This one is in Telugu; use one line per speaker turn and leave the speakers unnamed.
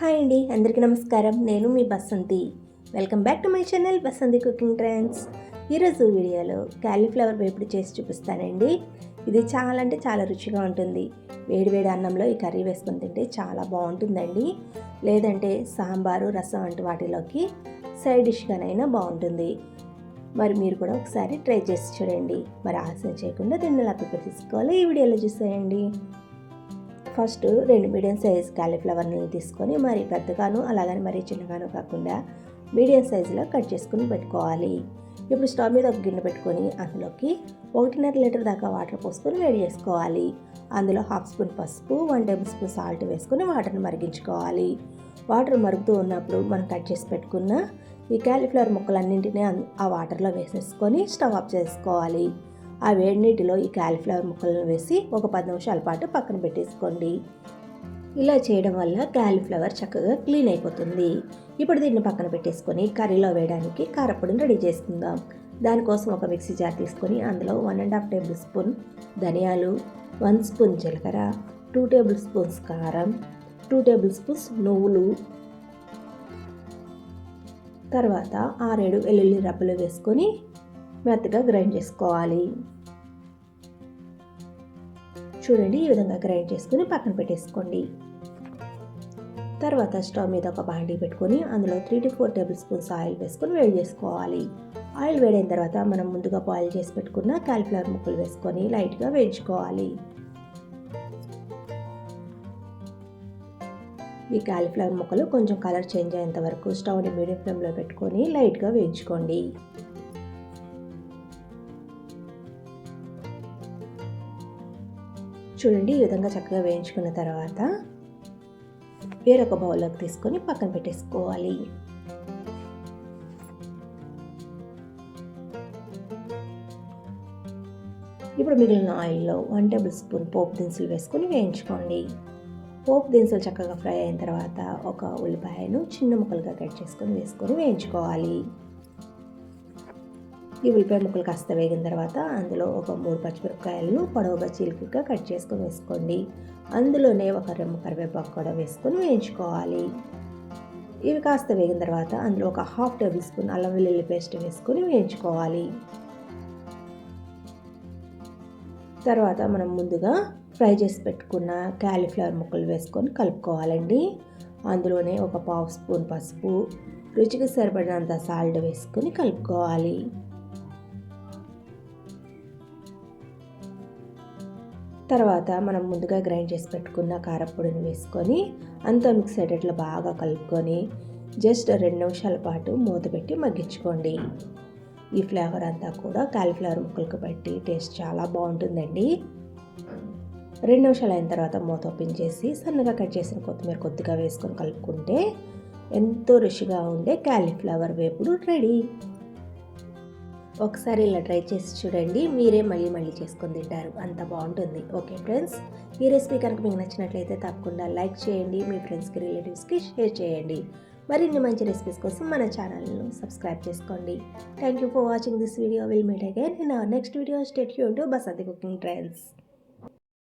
హాయ్ అండి అందరికీ నమస్కారం. నేను మీ Basanti. Welcome back to my channel Basanti cooking trends. ఈరోజు వీడియోలో క్యాలీఫ్లవర్ వేపుడు చేసి చూపిస్తానండి. ఇది చాలా అంటే చాలా రుచిగా ఉంటుంది. వేడివేడి అన్నంలో ఈ కర్రీ వేసుకొని తింటే చాలా బాగుంటుందండి. లేదంటే సాంబారు రసం వంటి వాటిలోకి సైడ్ డిష్గానైనా బాగుంటుంది. మరి మీరు కూడా ఒకసారి ట్రై చేసి చూడండి. మరి ఆశ చేయకుండా దీన్ని ఎలా ప్రిపేర్ తీసుకోవాలో ఈ వీడియోలో చూసేయండి. ఫస్ట్ రెండు మీడియం సైజ్ కాలీఫ్లవర్ని తీసుకొని మరి పెద్దగాను అలాగని మరి చిన్నగాను కాకుండా మీడియం సైజులో కట్ చేసుకుని పెట్టుకోవాలి. ఇప్పుడు స్టవ్ మీద ఒక గిన్నె పెట్టుకొని అందులోకి ఒకటిన్నర లీటర్ దాకా వాటర్ పోసుకొని వేడి చేసుకోవాలి. అందులో హాఫ్ స్పూన్ పసుపు వన్ టేబుల్ స్పూన్ సాల్ట్ వేసుకొని వాటర్ని మరిగించుకోవాలి. వాటర్ మరుగుతూ ఉన్నప్పుడు మనం కట్ చేసి పెట్టుకున్న ఈ క్యాలీఫ్లవర్ ముక్కలన్నింటినీ ఆ వాటర్లో వేసేసుకొని స్టవ్ ఆఫ్ చేసుకోవాలి. ఆ వేడి నీటిలో ఈ కాలీఫ్లవర్ ముక్కలను వేసి ఒక పది నిమిషాల పాటు పక్కన పెట్టేసుకోండి. ఇలా చేయడం వల్ల కాలీఫ్లవర్ చక్కగా క్లీన్ అయిపోతుంది. ఇప్పుడు దీన్ని పక్కన పెట్టేసుకొని కర్రీలో వేయడానికి కారపొడిని రెడీ చేసుకుందాం. దానికోసం ఒక మిక్సీ జార్ తీసుకొని అందులో one and half tablespoon ధనియాలు వన్ స్పూన్ జీలకర్ర టూ టేబుల్ స్పూన్స్ కారం టూ టేబుల్ స్పూన్స్ నువ్వులు. తర్వాత ఆరేడు వెల్లుల్లి రబ్బలు వేసుకొని మెత్తగా గ్రైండ్ చేసుకోవాలి. చూడండి ఈ విధంగా గ్రైండ్ చేసుకుని పక్కన పెట్టేసుకోండి. తర్వాత స్టవ్ మీద ఒక బాండీ పెట్టుకొని అందులో three to four tablespoons oil వేసుకొని వేడి చేసుకోవాలి. ఆయిల్ వేడైన తర్వాత మనం ముందుగా బాయిల్ చేసి పెట్టుకున్న కాలిఫ్లవర్ ముక్కలు వేసుకొని లైట్గా వేయించుకోవాలి. ఈ కాలిఫ్లవర్ ముక్కలు కొంచెం కలర్ చేంజ్ అయ్యేంత వరకు స్టవ్ని మీడియం ఫ్లేమ్లో పెట్టుకొని లైట్గా వేయించుకోండి. చూడండి ఈ విధంగా చక్కగా వేయించుకున్న తర్వాత వేరొక బౌల్లోకి తీసుకొని పక్కన పెట్టేసుకోవాలి. ఇప్పుడు మిగిలిన ఆయిల్లో వన్ టేబుల్ స్పూన్ పోపు దినుసులు వేసుకొని వేయించుకోండి. పోపు దినుసులు చక్కగా ఫ్రై అయిన తర్వాత ఒక ఉల్లిపాయను చిన్న ముక్కలుగా కట్ చేసుకొని వేసుకొని వేయించుకోవాలి. ఈ ఉల్లిపాయ ముక్కలు కాస్త వేగిన తర్వాత అందులో ఒక మూడు పచ్చిమిరపకాయలను పొడవుగా చిలుకగా కట్ చేసుకొని వేసుకోండి. అందులోనే ఒక రెమ్మ కరివేపాకు కూడా వేసుకొని వేయించుకోవాలి. ఇవి కాస్త వేగిన తర్వాత అందులో ఒక హాఫ్ టేబుల్ స్పూన్ అల్లం వెల్లుల్లి పేస్ట్ వేసుకొని వేయించుకోవాలి. తర్వాత మనం ముందుగా ఫ్రై చేసి పెట్టుకున్న క్యాలీఫ్లవర్ ముక్కలు వేసుకొని కలుపుకోవాలండి. అందులోనే ఒక పావు స్పూన్ పసుపు రుచికి సరిపడినంత సాల్ట్ వేసుకొని కలుపుకోవాలి. తర్వాత మనం ముందుగా గ్రైండ్ చేసి పెట్టుకున్న కారపొడిని వేసుకొని అంతా మిక్స్ అయ్యేటట్లు బాగా కలుపుకొని జస్ట్ రెండు నిమిషాల పాటు మూత పెట్టి మగ్గించుకోండి. ఈ ఫ్లేవర్ అంతా కూడా కాలీఫ్లవర్ ముక్కలకు పెట్టి టేస్ట్ చాలా బాగుంటుందండి. రెండు నిమిషాలు అయిన తర్వాత మూత ఓపెన్ చేసి సన్నగా కట్ చేసిన కొత్తిమీర కొద్దిగా వేసుకొని కలుపుకుంటే ఎంతో రుచిగా ఉండే కాలీఫ్లవర్ వేపుడు రెడీ. ఒకసారి ఇలా ట్రై చేసి చూడండి. మీరే మళ్ళీ మళ్ళీ చేసుకొని తింటారు. అంత బాగుంటుంది. ఓకే ఫ్రెండ్స్ ఈ రెసిపీ కనుక మీకు నచ్చినట్లయితే తప్పకుండా లైక్ చేయండి. మీ ఫ్రెండ్స్కి రిలేటివ్స్కి షేర్ చేయండి. మరిన్ని మంచి రెసిపీస్ కోసం మన ఛానల్ను సబ్స్క్రైబ్ చేసుకోండి. Thank you for watching this video. Will meet again in our next video state you to Basanti cooking trends